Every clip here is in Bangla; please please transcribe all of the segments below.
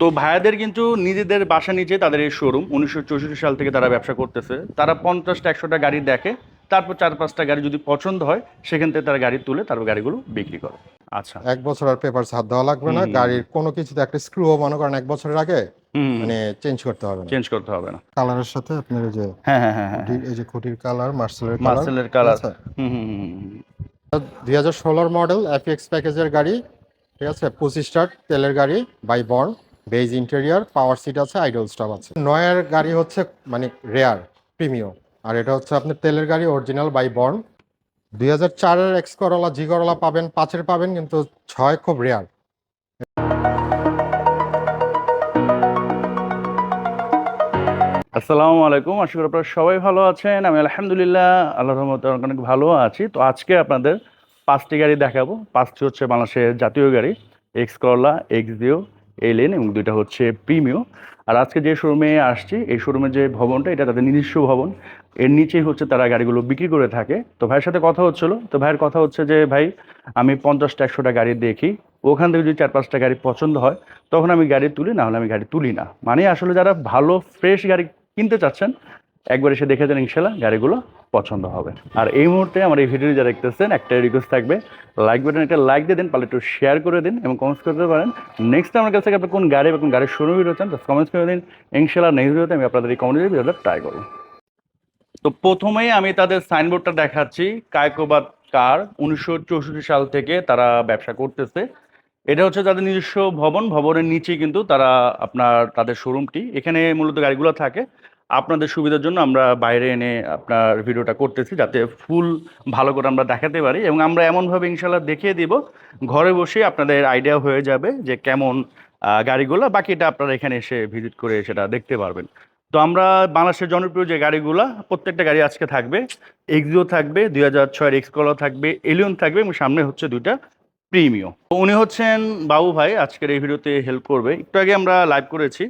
তো ভাইয়াদের কিন্তু নিজেদের বাসা নিচে তাদের এই শোরুম উনিশশো চৌষট্টি সাল থেকে তারা ব্যবসা করতেছে। তারা পঞ্চাশটা একশোটা গাড়ি দেখে তারপর চার পাঁচটা গাড়ি যদি পছন্দ হয় সেখান থেকে তারা গাড়ি তুলে তারপর গাড়িগুলো বিক্রি করে। আচ্ছা। এক বছর আর পেপার হাত দেওয়া লাগবে না। গাড়ির কোনো কিছুতে একটা স্ক্রুও মনে করেন এক বছরের আগে মানে চেঞ্জ করতে হবে না। চেঞ্জ করতে হবে না। কালারের সাথে আপনার যে হ্যাঁ হ্যাঁ হ্যাঁ হ্যাঁ এই যে খুঁটির কালার মার্সেলের কালার মার্সেলের কালার দুই হাজার ষোলোর মডেল এফএক্স প্যাকেজের গাড়ি ঠিক আছে? পঁচিশ স্টার্ট তেলের গাড়ি বাই বর্ন বেজ ইন্টেরিয়ার, পাওয়ার সিট আছে, আইডল স্টপ আছে। নয়ের গাড়ি হচ্ছে মানে রেয়ার, প্রিমিয়াম। আর এটা হচ্ছে আপনার তেলের গাড়ি, অরিজিনাল বাই বর্ন। দুই হাজার চারের এক্স করলা জি করলা পাবেন, পাঁচের পাবেন, কিন্তু ছয় খুব রেয়ার। আসসালামু আলাইকুম, আশা করি আপনারা সবাই ভালো আছেন। আমি আলহামদুলিল্লাহ আল্লাহ রহমতে অনেক ভালো আছি। তো আজকে আপনাদের পাঁচটি গাড়ি দেখাবো। পাঁচটি হচ্ছে বাংলাদেশের জাতীয় গাড়ি এক্স করলা এক্স দিও এলেন এবং দুইটা হচ্ছে প্রিমিও আর আজকে যে শোরুমে আসছি, এই শোরুমের যে ভবনটা, এটা তাদের নিজস্ব ভবন। এর নিচেই হচ্ছে তারা গাড়িগুলো বিক্রি করে থাকে। তো ভাইয়ের সাথে কথা হচ্ছিল। তো ভাইয়ের কথা হচ্ছে যে, ভাই, আমি পঞ্চাশটা, একশোটা গাড়ি দেখি। ওখান থেকে যদি চার, পাঁচটা গাড়ি পছন্দ হয়, তখন আমি গাড়ি তুলি, না হলে আমি গাড়ি তুলি না। মানে আসলে যারা ভালো ফ্রেশ গাড়ি কিনতে চাচ্ছেন একবার এসে দেখে যান ইনশাল্লাহ গাড়িগুলো পছন্দ হবে। আর এই মুহূর্তে আমার এই ভিডিও যারা দেখতেছেন, একটা রিকোয়েস্ট থাকবে লাইক বাটন একটা লাইক দিয়ে দিন, পারলে একটু শেয়ার করে দিন এবং কমেন্টস করতে পারেন। নেক্সট আমার কাছ থেকে আপনি কোন গাড়ি বা কোন গাড়ির শোরুম ভিডিও চান কমেন্টস করে দিন। ইনশাল্লাহ নেক্সট ভিডিওতে আমি আপনাদের এই কমেন্টের ভিডিওটা ট্রাই করব। তো প্রথমেই আমি তাদের সাইনবোর্ডটা দেখাচ্ছি কায়কোবাদ কার, উনিশশো চৌষট্টি সাল থেকে তারা ব্যবসা করতেছে। এটা হচ্ছে তাদের নিজস্ব ভবন, ভবনের নিচেই কিন্তু তারা আপনার তাদের শোরুমটি এখানে মূলত গাড়িগুলো থাকে। আপনাদের সুবিধার জন্য আমরা বাইরে এনে আপনার ভিডিওটা করতেছি, যাতে ফুল ভালো করে আমরা দেখাতে পারি এবং আমরা এমনভাবে ইনশাল্লাহ দেখিয়ে দিব, ঘরে বসে আপনাদের আইডিয়া হয়ে যাবে যে কেমন গাড়িগুলো, বাকিটা আপনারা এখানে এসে ভিজিট করে সেটা দেখতে পারবেন। তো আমরা বাংলাদেশের জনপ্রিয় যে গাড়িগুলো, প্রত্যেকটা গাড়ি আজকে থাকবে এক্সিও থাকবে, দুই হাজার ছয়ের এক্সকলা থাকবে এলিয়ন থাকবে এবং সামনে হচ্ছে দুইটা প্রিমিও উনি হচ্ছেন বাবু ভাই, আজকের এই ভিডিওতে হেল্প করবে। একটু আগে আমরা লাইভ করেছি।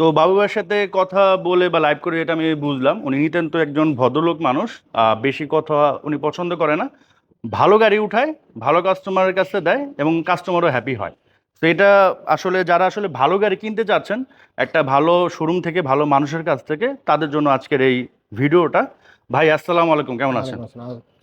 তো বাবু ভাইয়ের সাথে কথা বলে বা লাইভ করে এটা আমি বুঝলাম উনি নিতান্ত একজন ভদ্রলোক মানুষ বেশি কথা উনি পছন্দ করে না। ভালো গাড়ি উঠায় ভালো কাস্টমারের কাছে দেয় এবং কাস্টমারও হ্যাপি হয়। তো এটা আসলে যারা আসলে ভালো গাড়ি কিনতে চাচ্ছেন একটা ভালো শোরুম থেকে ভালো মানুষের কাছ থেকে তাদের জন্য আজকের এই ভিডিওটা। ভাই আসসালামু আলাইকুম কেমন আছেন?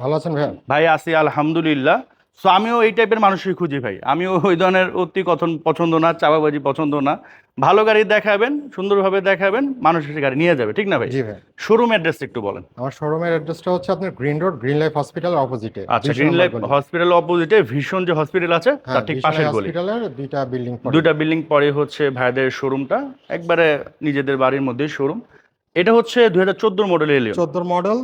ভালো আছেন ভাইয়া? ভাই আছি আলহামদুলিল্লাহ। সো আমিও এই টাইপের মানুষই খুঁজি ভাই। আমিও ওই ধরনের অতি কথন পছন্দ না চাপাবাজি পছন্দ না। ভালো গাড়ি দেখাবেন সুন্দরভাবে দেখাবেন মানুষ এসে গাড়ি নিয়ে যাবে ঠিক না ভাই? জি ভাই। শোরুম অ্যাড্রেস একটু বলেন। আমার শোরুমের অ্যাড্রেসটা হচ্ছে আপনার গ্রিন রোড গ্রিন লাইফ হসপিটালের অপোজিটে আচ্ছা গ্রিন লাইফ হসপিটাল অপোজিটে ভীষণ যে হসপিটাল আছে হ্যাঁ, তার ঠিক পাশের গলি। হসপিটালের দুইটা বিল্ডিং দুইটা বিল্ডিং পরে হচ্ছে ভাইদের শোরুমটা একবারে নিজেদের বাড়ির মধ্যে শোরুম এটা হচ্ছে দুই হাজার চোদ্দোর মডেল এলিয়ন চোদ্দোর মডেল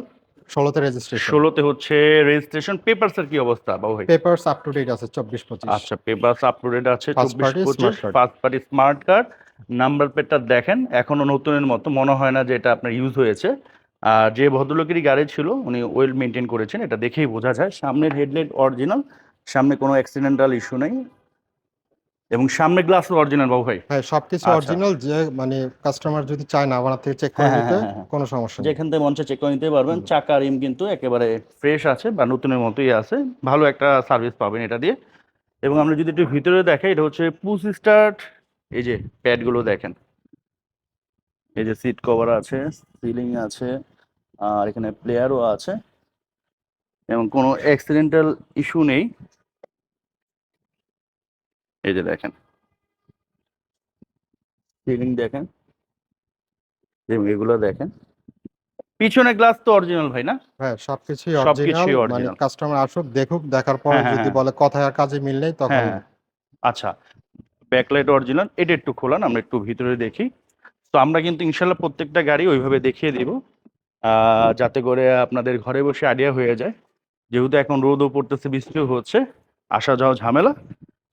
ষোলোতে রেজিস্ট্রেশন ষোলোতে হচ্ছে রেজিস্ট্রেশন পেপারসের কি অবস্থা বাবু ভাই? পেপারস আপ টু ডেট আছে চব্বিশ পঁচিশ। আচ্ছা পেপারস আপলোডেড আছে First চব্বিশ party পঁচিশ first party smart card number প্লেটটা দেখেন এখনও নতুনের মতো মনে হয় না যে এটা আপনার ইউজ হয়েছে। আর যে ভদ্রলোকেরই গাড়ি ছিল উনি ওয়েল মেনটেন করেছেন এটা দেখেই বোঝা যায়। সামনের হেডলাইট অরিজিনাল সামনে কোনো অ্যাক্সিডেন্টাল ইস্যু নেই। এবং সামনে গ্লাস অরিজিনাল বাবু ভাই। হ্যাঁ সবকিছু আচ্ছা। অরিজিনাল যে মানে কাস্টমার যদি চায় না আমার থেকে চেক করে হ্যাঁ, নিতে হ্যাঁ, হ্যাঁ। কোনো সমস্যা নেই। যেখান থেকে মঞ্চে চেক করে নিতে পারবেন। চাকা রিম কিন্তু একেবারে ফ্রেশ আছে বা নতুনের মতোই আছে। ভালো একটা সার্ভিস পাবেন এটা দিয়ে। এবং আমরা যদি একটু ভিতরে দেখাই এটা হচ্ছে পুশ স্টার্ট এই যে প্যাডগুলো দেখেন। এই যে সিট কভার আছে সিলিং আছে আর এখানে প্লেয়ারও আছে। এবং কোনো অ্যাক্সিডেন্টাল ইস্যু নেই। এই যে দেখেন। সিলিং দেখেন। এবং এগুলো দেখেন। পিছনে গ্লাস তো অরিজিনাল ভাই না? হ্যাঁ সবকিছুই অরিজিনাল মানে কাস্টমার আসুক দেখুক দেখার পর হ্যাঁ, হ্যাঁ, যদি হ্যাঁ। বলে কথায় আর কাজে মিল নেই তখন আচ্ছা। ব্যাকলাইট অরিজিনাল এটা একটু খোলান, আমরা একটু ভিতরে দেখি। তো আমরা কিন্তু ইনশাল্লাহ প্রত্যেকটা গাড়ি ওইভাবে দেখিয়ে দিব যাতে করে আপনাদের ঘরে বসে আইডিয়া হয়ে যায়। যেহেতু এখন রোদও পড়তেছে, বৃষ্টিও হচ্ছে, আসা যাওয়া ঝামেলা।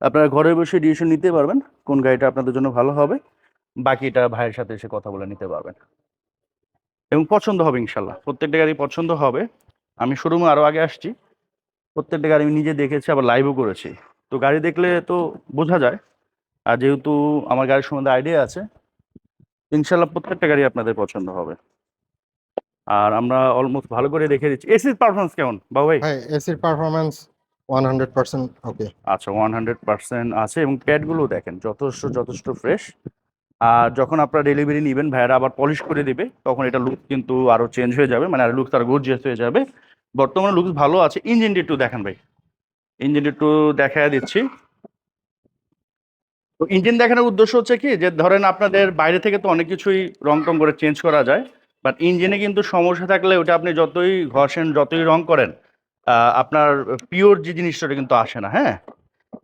আপনারা ঘরে বসে ডিসিশন নিতে পারবেন, কোন গাড়িটা আপনাদের জন্য ভালো হবে। বাকিটা ভাইয়ের সাথে এসে কথা বলে নিতে পারবেন। এবং পছন্দ হবে ইনশাল্লাহ, প্রত্যেকটা গাড়ি পছন্দ হবে। আমি শোরুমে আরও আগে আসছি, প্রত্যেকটা গাড়ি আমি নিজে দেখেছি, আবার লাইভও করেছি। তো গাড়ি দেখলে তো বোঝা যায় আর যেহেতু আমার গাড়ির সম্বন্ধে আইডিয়া আছে ইনশাল্লাহ প্রত্যেকটা গাড়ি আপনাদের পছন্দ হবে। আর আমরা অলমোস্ট ভালো করে রেখে দিচ্ছি। এসির পারফরমেন্স কেমন বাবু ভাই? হ্যাঁ এসির performance one hundred percent okay আচ্ছা ওয়ান হান্ড্রেড পার্সেন্ট আছে এবং প্যাডগুলো দেখেন যথেষ্ট যথেষ্ট ফ্রেশ আর যখন আপনারা ডেলিভারি নেবেন ভাইয়ারা আবার পলিশ করে দিবে তখন এটা লুক কিন্তু আরও চেঞ্জ হয়ে যাবে মানে আর লুক তার গর্জিয়াস হয়ে যাবে। বর্তমানে লুকস ভালো আছে। ইঞ্জিনটি একটু দেখান ভাই। ইঞ্জিনটি একটু দেখা দিচ্ছি। তো ইঞ্জিন দেখানোর উদ্দেশ্য হচ্ছে কি যে ধরেন আপনাদের বাইরে থেকে তো অনেক কিছুই রং টং করে চেঞ্জ করা যায় বাট ইঞ্জিনে কিন্তু সমস্যা থাকলে ওটা আপনি যতই ঘষেন যতই রং করেন আপনার পিওর যে জিনিসটা কিন্তু আসে না হ্যাঁ?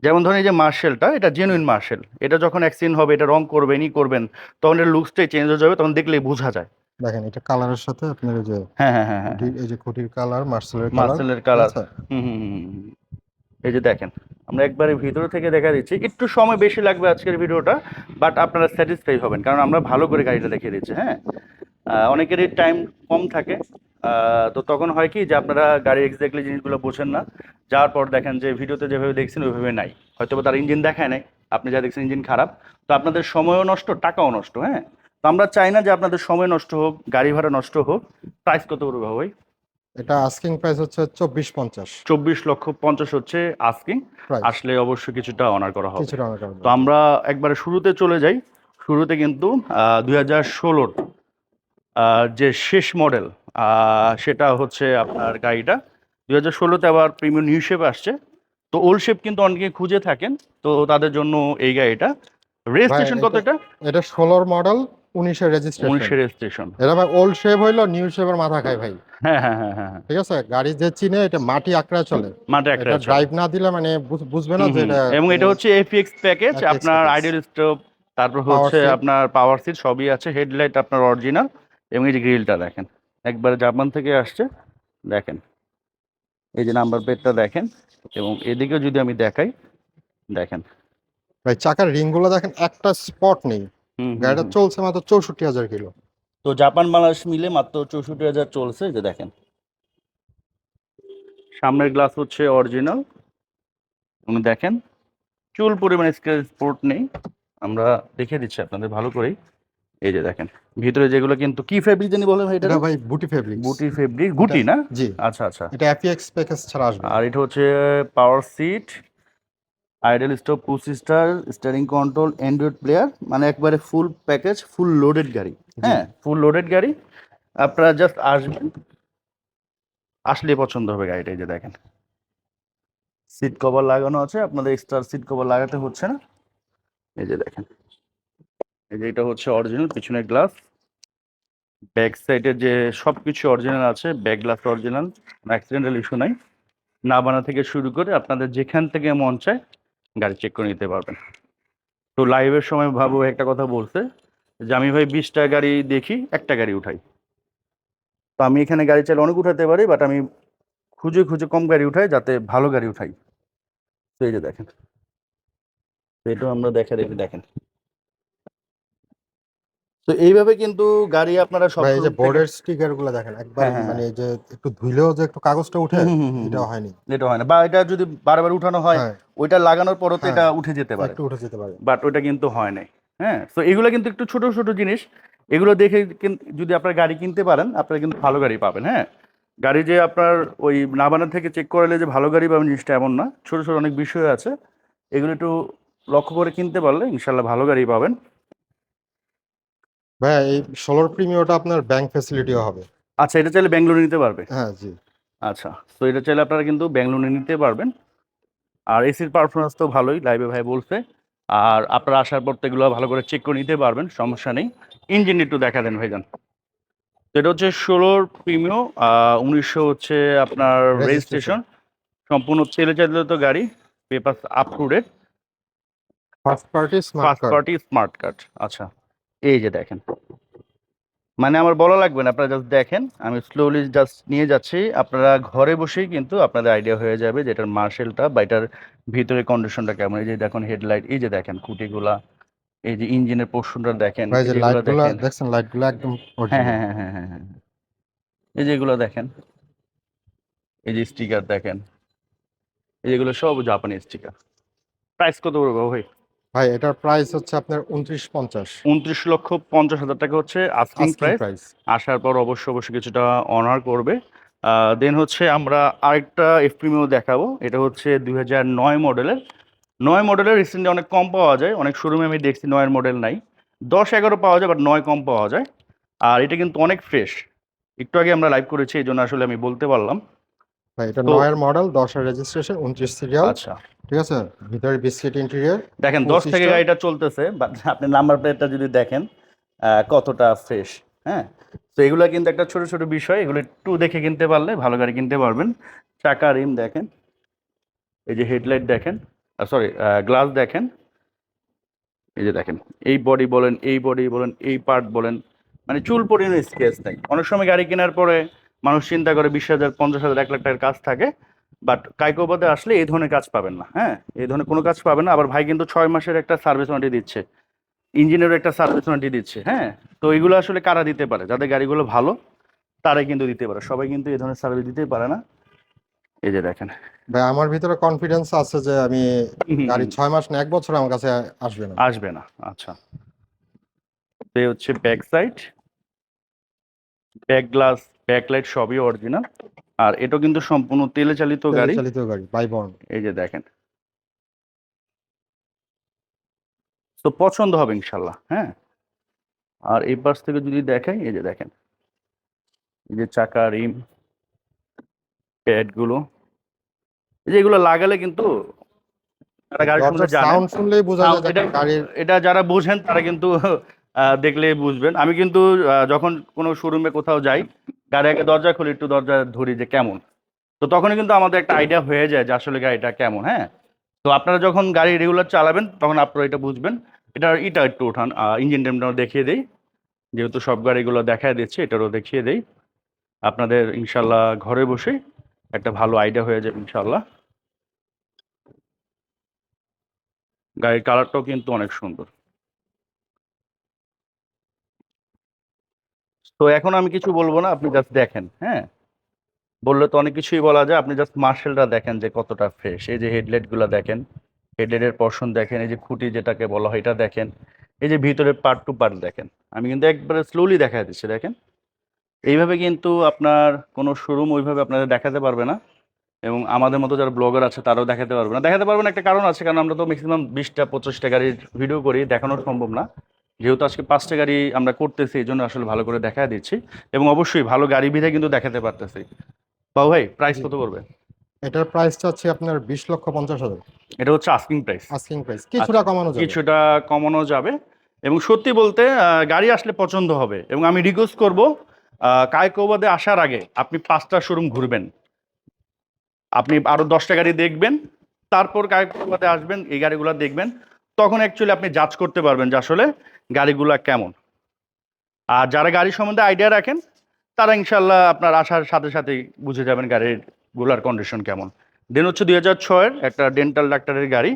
যেমন ধরেন এই যে মার্শেলটা এটা জেনুইন মার্শেল। এটা যখন অ্যাক্সিডেন্ট হবে এটা রং করবেনই করবেন তখন এর লুকসটাই চেঞ্জ হয়ে যাবে তখন দেখলেই বোঝা যায়। দেখেন এটা কালারের সাথে আপনার যে হ্যাঁ হ্যাঁ হ্যাঁ হ্যাঁ এই যে খুঁটির কালার মার্সেলের কালার মার্সেলের হুম, হুম। এই যে দেখেন, আমরা একবারে ভিতরে থেকে দেখা দিচ্ছি। একটু সময় বেশি লাগবে আজকের ভিডিওটা বাট আপনারা স্যাটিসফাই হবেন, কারণ আমরা ভালো করে গাড়িটা দেখিয়ে দিচ্ছি হ্যাঁ? অনেকেরই টাইম কম থাকে তো তখন হয় কি যে আপনারা গাড়ির এক্স্যাক্টলি জিনিসগুলো বোঝেন না। যাওয়ার পর দেখেন যে ভিডিওতে যেভাবে দেখছেন, ওইভাবে নাই। হয়তো তার ইঞ্জিন দেখায় নাই, আপনি যা দেখছেন ইঞ্জিন খারাপ। তো আপনাদের সময়ও নষ্ট, টাকাও নষ্ট হ্যাঁ? তো আমরা চাই না যে আপনাদের সময় নষ্ট হোক, গাড়ি ভাড়া নষ্ট হোক প্রাইস কত করবে ভাই? এটা আস্কিং প্রাইস হচ্ছে চব্বিশ পঞ্চাশ। চব্বিশ লক্ষ পঞ্চাশ হচ্ছে আস্কিং আসলে অবশ্যই কিছুটা অনার করা হবে। কিছুটা তো আমরা একবারে শুরুতে চলে যাই। শুরুতে কিন্তু দুই হাজার ষোলোর যে শেষ মডেল সেটা হচ্ছে আপনার গাড়িটা। দুই হাজার ষোলোতে আবার প্রিমিয়াম নিউ শেপ আসছে। তো ওল্ড শেপ কিন্তু অনেকে খুঁজে থাকেন। তো তাদের জন্য এই গাড়িটা। রেজিস্ট্রেশন কত এটা- এটা এটা ষোলোর মডেল উনিশের রেজিস্ট্রেশন উনিশের রেজিস্ট্রেশন এটা ভাই ওল্ড শেপ হইল নিউ শেপের মাথা খায় ভাই। হ্যাঁ হ্যাঁ হ্যাঁ হ্যাঁ হ্যাঁ। ঠিক আছে? গাড়ি যে চিনে এটা মাটি আঁকড়ায় চলে। মাঠে একটা এটা ড্রাইভ না দিলে মানে বুঝ- বুঝবে না যে এটা এবং এটা হচ্ছে এফএক্স প্যাকেজ আপনার। আইডিয়াল স্টোভ তারপর হচ্ছে আপনার পাওয়ার সিট সবই আছে। হেডলাইট আপনার অরিজিনাল এবং এই যে গ্রিলটা দেখেন। একবারে জাপান থেকে আসছে দেখেন। এই যে নাম্বার প্লেটটা দেখেন এবং এদিকেও যদি আমি দেখাই দেখেন। ভাই চাকার রিংগুলো দেখেন একটা স্পট নেই। গাড়িটা। চলছে মাত্র চৌষট্টি হাজার কিলো। তো জাপান বাংলাদেশ মিলে মাত্র চৌষট্টি হাজার চলছে যে দেখেন। সামনের গ্লাস হচ্ছে অরিজিনাল। উনি দেখেন চুল পরিমাণ স্পোর্ট নেই। আমরা দেখে দিচ্ছি আপনাদের ভালো করেই। এই যে দেখেন ভিতরে যেগুলো কিন্তু কি ফেব্রিক জানি বলেন ভাই এটা ভাই বুটি ফেব্রিক বুটি ফেব্রিক গুটি না? জি। আচ্ছা আচ্ছা। এটা এফএক্স প্যাকেজ ছাড়া আসবে। আর এটা হচ্ছে power seat idle stop to sister steering control Android player মানে একবারে ফুল প্যাকেজ ফুল লোডেড গাড়ি। হ্যাঁ ফুল লোডেড গাড়ি। আপনারা জাস্ট আসবেন। আসলে পছন্দ হবে গাড়িটা এই যে দেখেন। সিট কভার লাগানো আছে আপনাদের এক্সট্রা সিট কভার লাগাতে হচ্ছে না। এই যে দেখেন। এই যে এটা হচ্ছে অরিজিনাল পিছনের গ্লাস ব্যাক সাইডে যে সব কিছু অরিজিনাল আছে back glass original accidental issue নাই। না বানা থেকে শুরু করে আপনাদের যেখান থেকে মন চায় গাড়ি চেক করে নিতে পারবেন। তো লাইভের সময় ভাবো একটা কথা বলছে যে, আমি ভাই বিশটা গাড়ি দেখি, একটা গাড়ি উঠাই। তো আমি এখানে গাড়ি চাইলে অনেক উঠাতে পারি বাট আমি খুঁজে খুঁজে কম গাড়ি উঠাই যাতে ভালো গাড়ি উঠাই। তো এই যে দেখেন। তো এটাও আমরা দেখা দেখি দেখেন। তো এইভাবে কিন্তু গাড়ি আপনারা সব এই যে বোর্ডের স্টিকারগুলো দেখেন একবার হ্যাঁ, হ্যাঁ, মানে যে একটু ধুইলেও যে একটু কাগজটা উঠে হুম। হয়নি। এটা হয় না। বা এটা যদি বারবার উঠানো হয় হ্যাঁ। ওইটা লাগানোর পরও তো। এটা উঠে যেতে পারে। একটু উঠে যেতে পারে। বাট ওইটা কিন্তু হয় নাই। হ্যাঁ তো এগুলো কিন্তু একটু ছোট ছোট জিনিস। এগুলো দেখে যদি আপনার গাড়ি কিনতে পারেন আপনারা কিন্তু ভালো গাড়ি পাবেন। হ্যাঁ গাড়ি যে আপনার ওই নাবানা থেকে চেক করালে যে ভালো গাড়ি পাবেন জিনিসটা এমন না। ছোট ছোট অনেক বিষয় আছে। এগুলো একটু লক্ষ্য করে কিনতে পারলে ইনশাল্লাহ ভালো গাড়ি পাবেন। ভাই এই ষোলোর প্রিমিয়মটা আপনার ব্যাংক ফ্যাসিলিটিও হবে। আচ্ছা এটা চাইলে ব্যাঙ্গালোরে নিতে পারবে? হ্যাঁ জি। আচ্ছা তো এটা চাইলে আপনারা কিন্তু ব্যাঙ্গালোরে নিতে পারবেন। আর এসির পারফরমেন্স তো ভালোই লাইভে ভাই বলছে। আর আপনারা আসার পর তো এগুলো ভালো করে চেক করে নিতে পারবেন সমস্যা নেই। ইঞ্জিন একটু দেখা দেন ভাইজান। তো এটা হচ্ছে ষোলোর প্রিমিও উনিশশো হচ্ছে আপনার রেজিস্ট্রেশন সম্পূর্ণ তেলে চালিত গাড়ি paper up to date first party first party smart card আচ্ছা। এই যে দেখেন। মানে আমার বলা লাগবে না আপনারা জাস্ট দেখেন। আমি স্লোলি জাস্ট নিয়ে যাচ্ছি। আপনারা ঘরে বসেই কিন্তু আপনাদের আইডিয়া হয়ে যাবে যে এটার মার্শেলটা বা এটার ভিতরে কন্ডিশনটা কেমন। এই যে দেখুন হেডলাইট এই যে দেখেন খুঁটিগুলা এই যে ইঞ্জিনের পোর্শনটা দেখেন দেখেন। একদম হ্যাঁ হ্যাঁ হ্যাঁ হ্যাঁ হ্যাঁ হ্যাঁ। এই যে এগুলো দেখেন এই যে স্টিকার দেখেন এই যেগুলো সব জাপানি স্টিকার প্রাইস কত পড়বে ভাই? ভাই এটার প্রাইস হচ্ছে আপনার উনত্রিশ পঞ্চাশ। উনত্রিশ লক্ষ পঞ্চাশ হাজার টাকা হচ্ছে আস্কিং প্রাইস আসার পর অবশ্যই অবশ্যই কিছুটা অনার করবে। দেন হচ্ছে আমরা আরেকটা এফপিমিও দেখাবো। এটা হচ্ছে দুই নয় মডেলের নয় মডেলের রিসেন্টলি অনেক কম পাওয়া যায়। অনেক শোরুমে আমি দেখছি নয়ের মডেল নাই। দশ এগারো পাওয়া যায় বাট নয় কম পাওয়া যায়। আর এটা কিন্তু অনেক ফ্রেশ একটু আগে আমরা লাইভ করেছি এই জন্য আসলে আমি বলতে পারলাম। ভাই এটা নয়ের মডেল দশের রেজিস্ট্রেশন উনত্রিশ সিরিয়াল আচ্ছা। ঠিক আছে? ভিতরে বিস্কিট ইন্টেরিয়ার দেখেন দশ থেকে গাড়িটা চলতেছে বাট আপনি নাম্বার প্লেটটা যদি দেখেন কতটা ফ্রেশ হ্যাঁ? তো এগুলো কিন্তু একটা ছোট ছোট বিষয়। এগুলো একটু দেখে কিনতে পারলে ভালো গাড়ি কিনতে পারবেন। চাকা রিম দেখেন। এই যে হেডলাইট দেখেন। সরি গ্লাস দেখেন। এই যে দেখেন এই বডি বলেন এই বডি বলেন এই পার্ট বলেন মানে চুল পরিমাণ স্কেচ নেই। অনেক সময় গাড়ি কেনার পরে মানুষ চিন্তা করে বিশ হাজার পঞ্চাশ হাজার এক লাখ টাকার কাজ থাকে। বাট কাইকোবাদে আসলে এই ধরনের কাজ পাবেন না হ্যাঁ? এই ধরনের কোনো কাজ পাবেন না। আবার ভাই কিন্তু ছয় মাসের একটা সার্ভিস ওয়ারেন্টি দিচ্ছে। ইঞ্জিনের একটা সার্ভিস ওয়ারেন্টি দিচ্ছে হ্যাঁ? তো এগুলো আসলে কারা দিতে পারে? যাদের গাড়িগুলো ভালো তারাই কিন্তু দিতে পারে। সবাই কিন্তু এই ধরনের সার্ভিস দিতে পারে না। এই যে দেখেন। ভাই আমার ভিতরে কনফিডেন্স আছে যে আমি গাড়ি ছয় মাস না এক বছর আমার কাছে আসবে না। আসবে না। আচ্ছা। তো হচ্ছে back side back glass back light সবই অরিজিনাল আর এটা কিন্তু সম্পূর্ণ তেলে চালিত গাড়ি। চালিত গাড়ি বাই বর্ন এই যে দেখেন। তো পছন্দ হবে ইনশাল্লাহ হ্যাঁ। আর এই পাশ থেকে যদি দেখাই এই যে দেখেন। এই যে চাকা রিম প্যাডগুলো। এই যে এগুলো লাগালে কিন্তু এটা- যারা বোঝেন তারা কিন্তু দেখলে বুঝবেন। আমি কিন্তু যখন কোনো শোরুমে কোথাও যাই গাড়ি আগে দরজা খুলি, একটু দরজা ধরি যে কেমন। তো তখনই কিন্তু আমাদের একটা আইডিয়া হয়ে যায় যে আসলে গাড়িটা কেমন হ্যাঁ? তো আপনারা যখন গাড়ি রেগুলার চালাবেন, তখন আপনারা এটা বুঝবেন। এটা এটা একটু ওঠান ইঞ্জিন টেমটাও দেখিয়ে দেই। যেহেতু সব গাড়িগুলো দেখায় দিচ্ছে, এটারও দেখিয়ে দেই। আপনাদের ইনশাল্লাহ ঘরে বসে একটা ভালো আইডিয়া হয়ে যাবে ইনশাল্লাহ। গাড়ির কালারটাও কিন্তু অনেক সুন্দর। তো এখন আমি কিছু বলব না, আপনি জাস্ট দেখেন হ্যাঁ? বললে তো অনেক কিছুই বলা যায়, আপনি জাস্ট মার্শেলটা দেখেন যে কতটা ফ্রেশ এই যে হেডলাইটগুলো দেখেন হেডলাইটের পর্শন দেখেন, এই যে খুঁটি যেটাকে বলা হয়, এটা দেখেন। এই যে ভিতরে পার্ট টু পার্ট দেখেন। আমি কিন্তু একবারে স্লোলি দেখা দিচ্ছি, দেখেন? এইভাবে কিন্তু আপনার কোনো শোরুম ওইভাবে আপনাদের দেখাতে পারবে না, এবং আমাদের মতো যারা ব্লগার আছে তারাও দেখাতে পারবে না। দেখাতে পারবে না, একটা কারণ আছে, কারণ আমরা তো ম্যাক্সিমাম বিশটা পঁচিশটা গাড়ির ভিডিও করি দেখানো সম্ভব না। যেহেতু আজকে পাঁচটা গাড়ি আমরা করতেছি এই জন্য আসলে ভালো করে দেখা দিচ্ছি। এবং অবশ্যই ভালো গাড়ি বিধে কিন্তু দেখাতে পারতেছি। বাবু ভাই প্রাইস কত করবে এটার প্রাইসটা হচ্ছে আপনার বিশ লক্ষ পঞ্চাশ হাজার। এটা হচ্ছে আস্কিং প্রাইস আস্কিং প্রাইস কিছুটা কমানো যাবে। কিছুটা কমানো যাবে। এবং সত্যি বলতে গাড়ি আসলে পছন্দ হবে। এবং আমি রিকোয়েস্ট করব কায়কোবাদে আসার আগে আপনি পাঁচটা শোরুম ঘুরবেন। আপনি আরও দশটা গাড়ি দেখবেন তারপর কায়কোবাদে আসবেন এই গাড়িগুলো দেখবেন। তখন অ্যাকচুয়ালি আপনি জাজ করতে পারবেন যে আসলে গাড়িগুলা কেমন? আর যারা গাড়ি সম্বন্ধে আইডিয়া রাখেন তারা ইনশাল্লাহ আপনার আসার সাথে সাথেই বুঝে যাবেন গাড়িরগুলার কন্ডিশন কেমন। দেন হচ্ছে দুই হাজার ছয়ের একটা ডেন্টাল ডাক্তারের গাড়ি।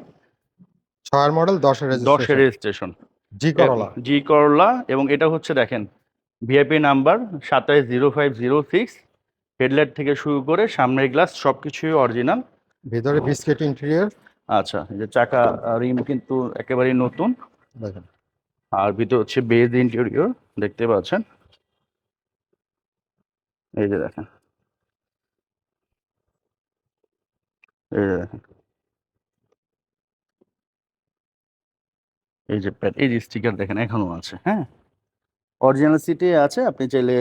ছয়ের মডেল দশের দশের রেজিস্ট্রেশন জি করলা। জি করলা এবং এটা হচ্ছে দেখেন ভিআইপি নাম্বার সাতাইশ zero five zero six headlight থেকে শুরু করে সামনের গ্লাস সব কিছুই অরিজিনাল ভেতরে বিস্কিট ইন্টেরিয়ার আচ্ছা এই যে চাকা রিম কিন্তু একেবারেই নতুন। দেখেন। আর ভিতর হচ্ছে বেজ ইন্টেরিয়র দেখতে পাচ্ছেন? এই যে দেখেন। এই যে দেখেন। এই যে এই যে স্টিকার দেখেন, এখনও আছে হ্যাঁ? অরিজিনাল সিটে আছে, আপনি চাইলে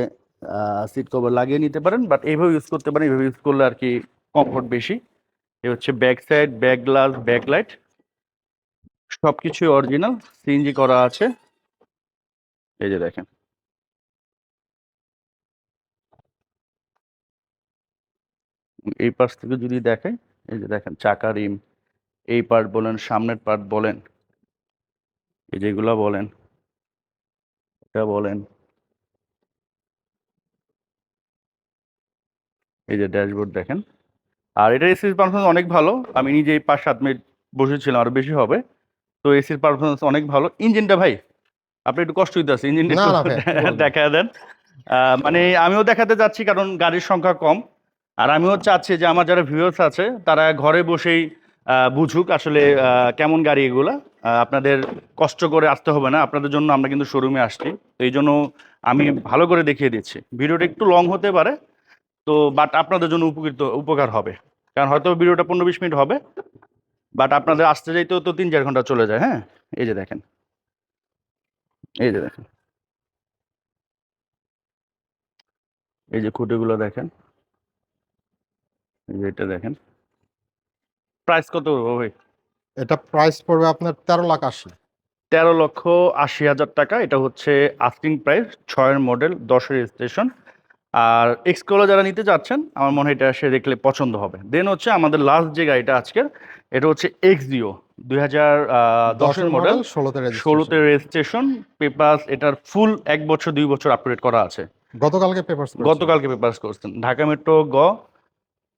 সিট কভার লাগিয়ে নিতে পারেন বাট এইভাবে ইউজ করতে পারেন, এইভাবে ইউজ করলে আর কি কমফোর্ট বেশি। এ হচ্ছে back side back glass back light সব কিছুই অরিজিনাল সিএনজি করা আছে। এই যে দেখেন। এই পাশ থেকে যদি দেখেন, এই যে দেখেন, চাকা রিম, এই পার্ট বলেন, সামনের পার্ট বলেন, এই যেগুলা বলেন, এটা বলেন, এই যে ড্যাশবোর্ড দেখেন। আর এটা এসির পারফরমেন্স অনেক ভালো। আমি নিজে এই পাঁচ সাত মিনিট বসেছিলাম, আরও বেশি হবে। তো এসির পারফরমেন্স অনেক ভালো। ইঞ্জিনটা ভাই আপনি একটু কষ্ট হইতে আছে ইঞ্জিনটা। দেখা দেন। মানে আমিও দেখাতে যাচ্ছি কারণ গাড়ির সংখ্যা কম। আর আমিও চাচ্ছি যে আমার যারা ভিউয়ার্স আছে তারা ঘরে বসেই বুঝুক আসলে কেমন গাড়ি এগুলা। আপনাদের কষ্ট করে আসতে হবে না আপনাদের জন্য আমরা কিন্তু শোরুমে আসছি। তো এই জন্য আমি ভালো করে দেখিয়ে দিচ্ছি। ভিডিওটা একটু লং হতে পারে তো বাট আপনাদের জন্য উপকৃত উপকার হবে। কারণ হয়তো ভিডিওটা পনেরো বিশ মিনিট হবে। বাট আপনাদের আসতে যাইতেও তো তিন চার ঘণ্টা চলে যায় হ্যাঁ? এই যে দেখেন। এই যে দেখেন। এই যে খুঁটিগুলো দেখেন। এই যে এটা দেখেন। প্রাইস কত ভাই? এটা প্রাইস পড়বে আপনার তেরো লাখ আশি। তেরো লক্ষ আশি হাজার টাকা। এটা হচ্ছে আস্কিং প্রাইস ছয়ের মডেল দশের স্টেশন আর এক্সকোলো যারা নিতে যাচ্ছেন আমার মনে হয় এটা সে দেখলে পছন্দ হবে। দেন হচ্ছে আমাদের লাস্ট যে গাড়িটা আজকের এটা হচ্ছে এক্স জিও দুই হাজার দশের মডেল ষোলোতে ষোলোতে রেজিস্ট্রেশন পেপার্স এটার ফুল এক বছর দুই বছর আপগ্রেড করা আছে। গতকালকে পেপার গতকালকে পেপার্স করছেন। ঢাকা মেট্রো গ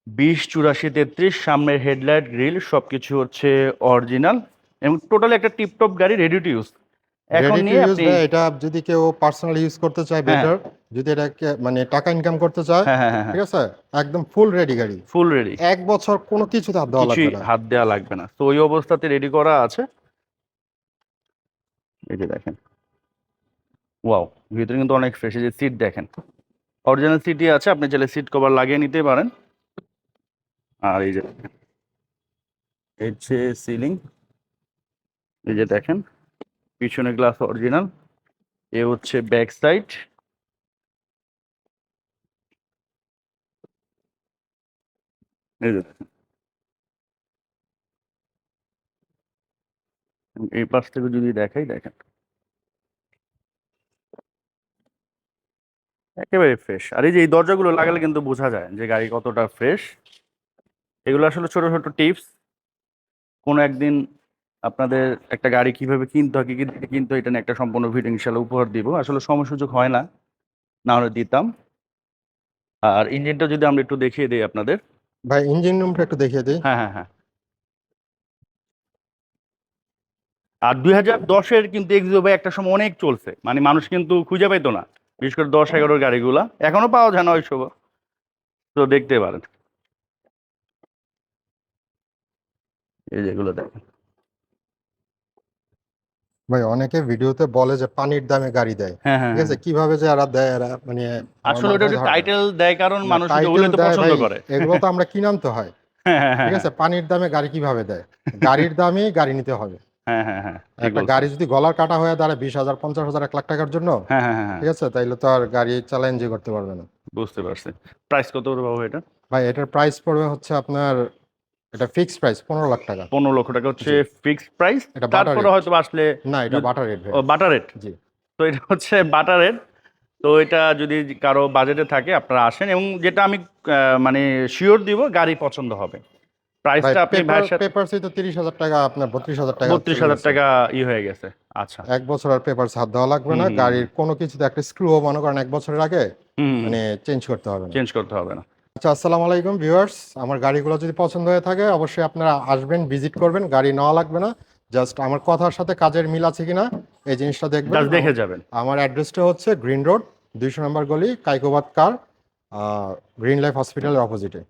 বিশ চুরাশি তেত্রিশ সামনের হেডলাইট গ্রিল সবকিছু হচ্ছে অরিজিনাল এবং টোটালি একটা টিপটপ গাড়ি রেডি টু ইউজ এখন নিয়ে আপনি এটা যদি কেউ পার্সোনাল ইউজ করতে চায় হ্যাঁ। বেটার যদি এটাকে মানে টাকা ইনকাম করতে চায় হ্যাঁ হ্যাঁ হ্যাঁ ঠিক আছে? একদম ফুল রেডি গাড়ি। ফুল রেডি এক বছর কোনো কিছুতে হাত দেওয়া লাগবে না। হাত দেওয়া লাগবে না। তো ওই অবস্থাতে রেডি করা আছে। এই যে দেখেন। ওয়াও ভিতরে কিন্তু অনেক ফ্রেশ এই যে সিট দেখেন। অরিজিনাল সিটই আছে আপনি চাইলে সিট কভার লাগিয়ে নিতে পারেন। আর এই যে এই যে সিলিং এই যে দেখেন। পিছনে গ্লাস অরিজিনাল এ হচ্ছে ব্যাক সাইড এই পাশ থেকে যদি দেখাই, দেখেন। একেবারে ফ্রেশ আর এই যে এই দরজাগুলো লাগালে কিন্তু বোঝা যায় যে গাড়ি কতটা ফ্রেশ এগুলো আসলে ছোট ছোট টিপস কোনো একদিন আপনাদের একটা গাড়ি কীভাবে কিনতে হয় কি কিনতে হয় এটা নিয়ে একটা সম্পূর্ণ ভিডিও ইনশাল্লাহ উপহার দিব। আসলে সময় সুযোগ হয় না না হলে দিতাম। আর ইঞ্জিনটা যদি আমরা একটু দেখিয়ে দিই আপনাদের। ভাই ইঞ্জিন রুমটা একটু দেখিয়ে দিই। হ্যাঁ হ্যাঁ হ্যাঁ। আর দুই হাজার দশের কিন্তু এক্সিও ভাই একটা সময় অনেক চলছে মানে মানুষ কিন্তু খুঁজে পাইতো না বিশেষ করে দশ এগারোর গাড়িগুলা। এখনও পাওয়া যায় না ওই ওইসব। তো দেখতে পারেন। এই যেগুলো দেখেন। ভাই অনেকে ভিডিওতে বলে যে পানির দামে গাড়ি দেয়। হ্যাঁ হ্যাঁ ঠিক আছে? কীভাবে যে এরা দেয় এরা মানে আসলে ওটা টাইটেল দেয় কারণ মানুষ title ওগুলো তো পছন্দ করে। এগুলো তো আমরা কিনে আনতে হয় হ্যাঁ? হ্যাঁ হ্যাঁ ঠিক আছে? পানির দামে গাড়ি কীভাবে দেয়? গাড়ির দামে গাড়ি নিতে হবে। হ্যাঁ হ্যাঁ হ্যাঁ একটা গাড়ি যদি গলার কাটা হয়ে দাঁড়ায় বিশ হাজার পঞ্চাশ হাজার এক লাখ টাকার জন্য হ্যাঁ হ্যাঁ হ্যাঁ হ্যাঁ, ঠিক আছে? তাইলে তো আর গাড়ি এনজয় করতে পারবে না। বুঝতে পারছি। প্রাইস কত পাবো এটা? ভাই এটার প্রাইস পড়বে হচ্ছে আপনার এটা ফিক্সড প্রাইস পনেরো লাখ টাকা। পনেরো লক্ষ টাকা হচ্ছে ফিক্সড প্রাইস তারপরে হয়তো আসলে না এটা বাটার রেট বাটার রেট জি। তো এটা হচ্ছে বাটার রেট তো এটা যদি কারও বাজেটে থাকে আপনারা আসেন এবং যেটা আমি মানে শিওর দিব গাড়ি পছন্দ হবে। প্রাইসটা আপনি ভাইয়ের সাথে তো তিরিশ হাজার টাকা আপনার বত্রিশ হাজার টাকা বত্রিশ হাজার টাকা ই হয়ে গেছে। আচ্ছা। এক বছর আর পেপার হাত দেওয়া লাগবে না। গাড়ির কোনো কিছুতে একটা স্ক্রু স্ক্রুও মনে করেন এক বছরের আগে মানে চেঞ্জ করতে হবে না। চেঞ্জ করতে হবে না। আচ্ছা আসসালামু আলাইকুম ভিউয়ার্স। আমার গাড়িগুলো যদি পছন্দ হয়ে থাকে অবশ্যই আপনারা আসবেন ভিজিট করবেন। গাড়ি নেওয়া লাগবে না। জাস্ট আমার কথার সাথে কাজের মিল আছে কিনা এই জিনিসটা দেখবেন। দেখে যাবেন। আমার অ্যাড্রেসটা হচ্ছে গ্রিন রোড দুইশো নম্বর গলি কাইকোবাদ কার গ্রিন লাইফ হসপিটালের অপোজিটে।